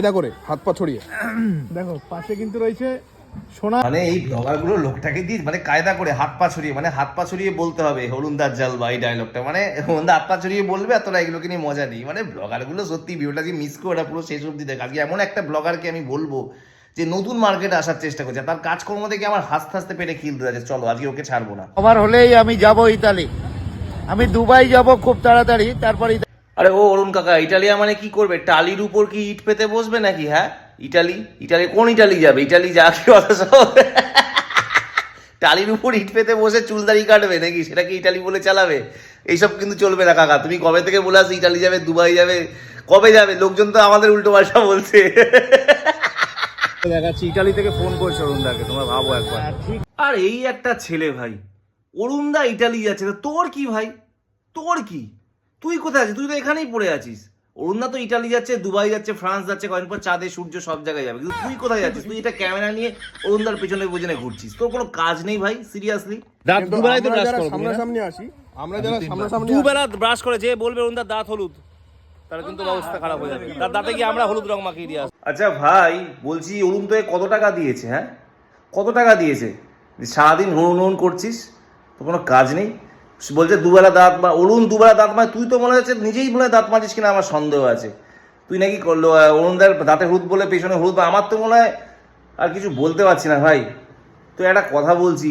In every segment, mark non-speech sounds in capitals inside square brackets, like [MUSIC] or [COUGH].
এটা করে হাত পা ছড়িয়ে। দেখো পাশে কিন্তু রয়েছে সোনা মানে এই ব্লগারগুলো লোকটাকে দিয়ে মানে কায়দা করে হাত পা ছড়িয়ে মানে হাত পা ছড়িয়ে বলতে হবে জাল বা এই ডায়লগটা মানে হাত পা ছড়িয়ে বলবে আর তোরা এগুলোকে নিয়ে মজা নেই। মানে ব্লগারগুলো সত্যি ভিডিওটা যে মিস করে পুরো শেষ অব্দি দেখ। আজকে এমন একটা ব্লগারকে আমি বলব যে নতুন মার্কেটে আসার চেষ্টা করছে তার কাজকর্ম থেকে আমার হাসতে হাসতে পেটে খিল ধরে যাচ্ছে। চলো আজকে ওকে ছাড়বো না। আমার হলেই আমি যাব ইতালি। আমি দুবাই যাব খুব তাড়াতাড়ি তারপর আরে ও অরুণ কাকা ইটালিয়া মানে কি করবে? টালির উপর কি ইট পেতে বসবে নাকি হ্যাঁ? ইটালি? ইটালি কোন ইটালি যাবে? ইটালি যা কি টালির উপর ইট পেতে বসে চুলদারি কাটবে নাকি? সেটা কি ইটালি বলে চালাবে? এইসব কিন্তু চলবে না কাকা। তুমি কবে থেকে বলে আসো ইটালি যাবে দুবাই যাবে? কবে যাবে? লোকজন তো আমাদের উল্টো পাল্টা বলছে। দেখাচ্ছি ইতালি থেকে ফোন করছে অরুণদাকে তোমরা ভাবো একবার। আর এই একটা ছেলে ভাই অরুণদা ইটালি যাচ্ছে তোর কি ভাই? তোর কি? তুই কোথায় আছিস? তুই তো এখানেই পড়ে আছিস। অরুণদা তো ইটালি যাচ্ছে দুবাই যাচ্ছে ফ্রান্স যাচ্ছে কয়েকদিন পর চাঁদে সূর্য সব জায়গায় যাবে। কিন্তু তুই কোথায় যাচ্ছিস? তুই এটা ক্যামেরা নিয়ে অরুণদার পেছনে পেছনে ঘুরছিস। তোর কোনো কাজ নেই ভাই? সিরিয়াসলি দাঁত কিন্তু তো ব্রাশ করো তুমি, না? সামনাসামনি আসি আমরা যারা সামনাসামনি আসি, দুবেলা ব্রাশ করে যে বলবে ওর দাঁত হলুদ তাহলে কিন্তু অবস্থা খারাপ হয়ে যাবে। তার দাঁতে গিয়ে আমরা হলুদ রং মাখিয়ে দিয়ে আসব। আচ্ছা ভাই বলছি অরুণ তোকে কত টাকা দিয়েছে হ্যাঁ? কত টাকা দিয়েছে? সারাদিন হুন হুন করছিস? তো কোনো কাজ নেই? বলছে দুবেলা দাঁত মা অরুণ দুবেলা দাঁত মা তুই তো মনে হচ্ছে নিজেই মনে হয় দাঁত মাজিস কিনা আমার সন্দেহ আছে। তুই নাকি করল অরুণদার দাঁতে হলুদ বলে পেছনে হলুদ আমার তো মনে হয় আর কিছু বলতে পারছি না ভাই। তুই একটা কথা বলছি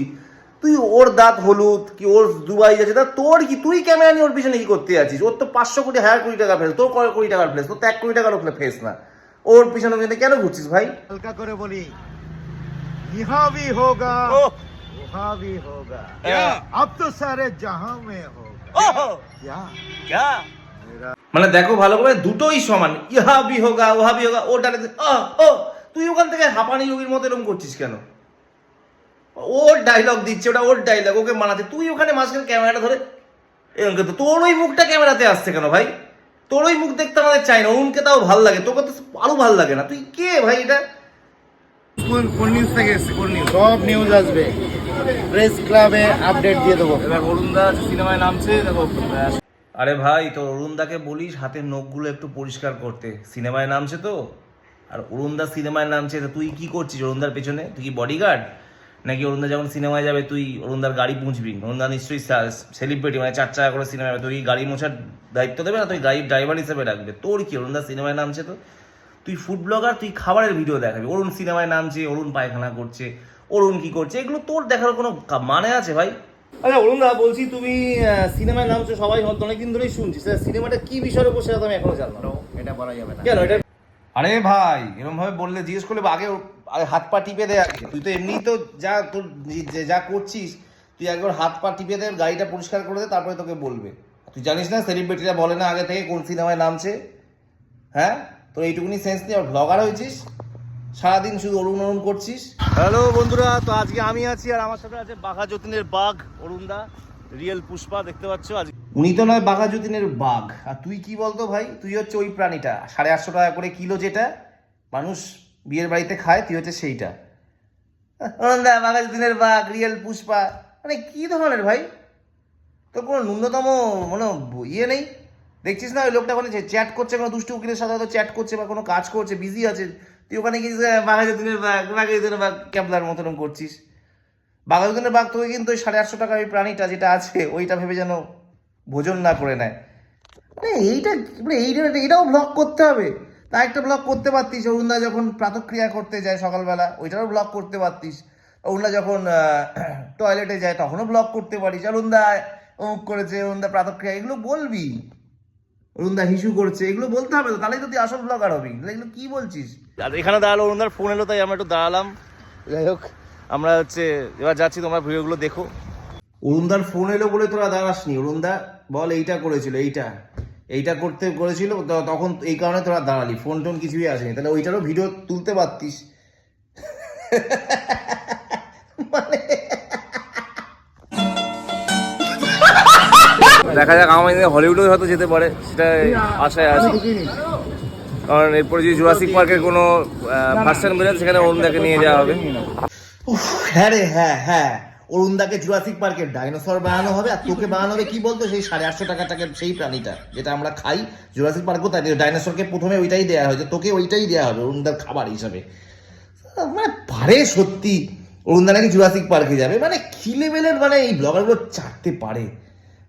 তুই ওর দাঁত হলুদ কি ওর দুবাই যাচ্ছে তা তোর কি তুই ক্যামেরা নিয়ে ওর পিছনে কি করতে যাচ্ছিস? ওর তো পাঁচশো কোটি হাজার কোটি টাকা ফেস তোর কয় কোটি টাকার ফেস তোর তো এক কোটি টাকার ওখানে ফেস না। ওর পিছনে কেন ঘুরছিস ভাই? হালকা করে বলি। হোগা। वहाँ भी होगा अब तो सारे जहां में होगा क्या মানে দেখো ভালো করে দুটোই সমান ইহা বি হোগা ওহা বি হোগা ও ডালে ও তুই ওখান থেকে হাঁপানি যোগীর মতো এরকম করছিস কেন ওর ডায়লগ দিচ্ছে ওটা ওর ডায়লগ ওকে মানাতে তুই ওখানে মাঝখানে ক্যামেরাটা ধরে এরকম কিন্তু তোর ওই মুখটা ক্যামেরাতে আসছে কেন ভাই তোর ওই মুখ দেখতে আমাদের চাই না অরুণকে তাও ভাল লাগে তোকে তো আরো ভাল লাগে না তুই কে ভাই এটা কোন কোন নিউজ থেকে এসছে কোন নিউজ সব নিউজ আসবে প্রেস ক্লাবে আপডেট দিয়ে দেবো। এবার অরুণদা সিনেমায় নামছে দেখো আরে ভাই তোর অরুণদাকে বলিস হাতের নখগুলো একটু পরিষ্কার করতে। সিনেমায় নামছে তো? আর অরুণদা সিনেমায় নামছে তা তুই কি করছিস অরুণদার পেছনে? তুই কি বডিগার্ড নাকি অরুণদা যখন সিনেমায় যাবে তুই অরুণদার গাড়ি পুঁছবি? অরুণদা নিশ্চয়ই সেলিব্রিটি মানে চার চাকা করে সিনেমা তুই গাড়ি মোছার দায়িত্ব দেবে না? তুই গাড়ির ড্রাইভার হিসেবে রাখবে। তোর কি? অরুণদা সিনেমায় নামছে তো? তুই ফুড ব্লগার তুই খাবারের ভিডিও দেখাবি। অরুণ সিনেমায় নামছে অরুণ পায়খানা করছে অরুণ কি করছে? এগুলো তোর দেখার কোনো মানে আছে ভাই? আচ্ছা অরুণদা বলছি তুমি সিনেমায় নামছো সবাই হয়তো অনেকদিন ধরেই শুনছি। সিনেমাটা কি বিষয়ের উপর সেটা আমি এখনও জানলাম এটা বলা যাবে না। কেন এটা আরে ভাই এরকম ভাবে বললে জিজ্ঞেস করলে আগে হাত পা টিপে দে আগে। তুই তো এমনিই তো যা তোর যে- করছিস তুই একবার হাত পা টিপে দে গাড়িটা পরিষ্কার করে দে তারপরে তোকে বলবে। তুই জানিস না সেলিব্রিটিরা বলে না আগে থেকে কোন সিনেমায় নামছে? হ্যাঁ? তোর এইটুকুনি সেন্স নেই ব্লগার হয়েছিস? সারাদিন শুধু অরুণ অরুণ করছিস? হ্যালো বন্ধুরা তো আজকে আমি আছি আর আমার সাথে আছে বাঘা যতীনের বাঘ অরুণদা রিয়েল পুষ্পা দেখতে পাচ্ছ? আজ উনি তো নয় বাঘা যতীনের বাঘ। আর তুই কি বলতো ভাই? তুই হচ্ছে ওই প্রাণীটা। সাড়ে আটশো টাকা করে কিলো যেটা মানুষ বিয়ের বাড়িতে খায় তুই হচ্ছে সেইটা। আনন্দা বাঘা যতীনের বাঘ রিয়েল পুষ্পা। মানে কি ধরনের ভাই? তোর কোনো ন্যূনতম মানে ইয়ে নেই? দেখছিস না ওই লোকটা ওখানে চ্যাট করছে কোনো দুষ্টু উকিলের সাথে হয়তো চ্যাট করছে বা কোনো কাজ করছে বিজি আছে। তুই ওখানে গিয়ে বাঘা যতীনের বাঘ বাঘা যতীনের বাঘ ক্যাবলার মতন করছিস। বাঘা যতীনের বাঘ তোকে কিন্তু ওই সাড়ে আটশো টাকার ওই প্রাণীটা যেটা আছে, ওইটা ভেবে যেন ভোজন না করে নেয়। মানে এইটা মানে এইটা এটাও ব্লক করতে হবে। তা একটা ব্লক করতে পারতিস। অরুণদা যখন প্রাতক্রিয়া করতে যায় সকালবেলা, ওইটারও ব্লক করতে পারতিস। অরুণদা যখন টয়লেটে যায়, তখনও ব্লক করতে পারিস। অরুণদা, অমুক করেছে, অরুণদা প্রাতক্রিয়া, এগুলো বলবি। অরুণদা হিসু করছে এগুলো বলতে হবে তো তাহলেই তো তুই আসল ব্লগার হবি। এগুলো কি বলছিস? আর এখানে দাঁড়াল অরুণদার ফোন এলো তাই আমরা একটু দাঁড়ালাম। যাই হোক আমরা হচ্ছে এবার যাচ্ছি তোমরা ভিডিওগুলো দেখো। অরুণদার ফোন এলো বলে তোরা দাঁড়াসনি। অরুণদা বল এইটা করেছিল এইটা। এইটা করতে করেছিল তখন এই কারণে তোরা দাঁড়ালি। ফোন টোন কিছুই আসেনি। তাহলে ওইটারও ভিডিও তুলতে পারতিস। [LAUGHS] দেখা যাক আমার হলিউডে হয়তো যেতে পারে সেটা আশায় আছে। কারণ এরপরে যদি জুরাসিক পার্কের কোনো ভার্সন বেরোয়, সেখানে অরুণদাকে নিয়ে যাওয়া হবে। হ্যাঁ রে হ্যাঁ হ্যাঁ। অরুণদাকে জুরাসিক পার্কের ডাইনোসর বানানো হবে, আর তোকে বানানো হবে কি বলতো? সেই সাড়ে আটশো টাকা টাকার সেই প্রাণীটা, যেটা আমরা খাই। জুরাসিক পার্কও তাই ডাইনোসরকে প্রথমে ওইটাই দেওয়া হয়েছে তোকে ওইটাই দেওয়া হবে, অরুণদার খাবার হিসাবে। মানে পারে সত্যি, অরুণদা নাকি জুরাসিক পার্কে যাবে? মানে কি লেভেলের মানে এই ব্লগারগুলো চাটতে পারে।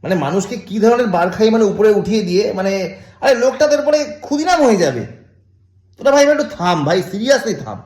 মানে মানুষকে কি ধরনের বার খাই মানে উপরে উঠিয়ে দিয়ে মানে আরে লোকটা তোর পরে ক্ষুদিরাম হয়ে যাবে। তোরা ভাই একটু থাম, ভাই সিরিয়াসলি থাম।